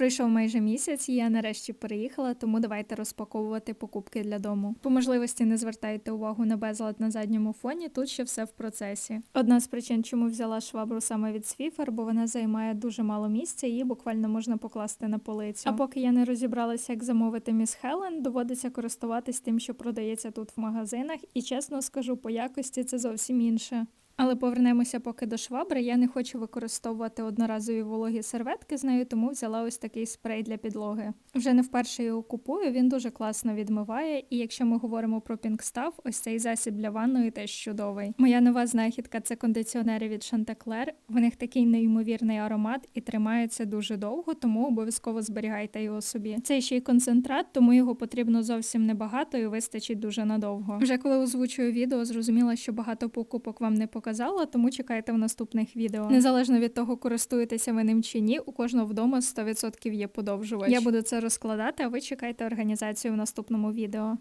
Пройшов майже місяць, і я нарешті переїхала, тому давайте розпаковувати покупки для дому. По можливості не звертайте увагу на безлад на задньому фоні. Тут ще все в процесі. Одна з причин, чому взяла швабру саме від Swiffer, бо вона займає дуже мало місця, її буквально можна покласти на полицю. А поки я не розібралася, як замовити міс Хелен, доводиться користуватись тим, що продається тут в магазинах, і чесно скажу, по якості це зовсім інше. Але повернемося поки до швабри. Я не хочу використовувати одноразові вологі серветки з нею, тому взяла ось такий спрей для підлоги. Вже не вперше його купую. Він дуже класно відмиває. І якщо ми говоримо про Pinkstaff, ось цей засіб для ванної теж чудовий. Моя нова знахідка це кондиціонери від Chanticleer. В них такий неймовірний аромат і тримається дуже довго, тому обов'язково зберігайте його собі. Це ще й концентрат, тому його потрібно зовсім небагато і вистачить дуже надовго. Вже коли озвучую відео, зрозуміла, що багато покупок вам не показала, тому чекайте в наступних відео. Незалежно від того, користуєтеся ви ним чи ні, у кожного вдома 100% є подовжувач. Я буду це розкладати, а ви чекайте організацію в наступному відео.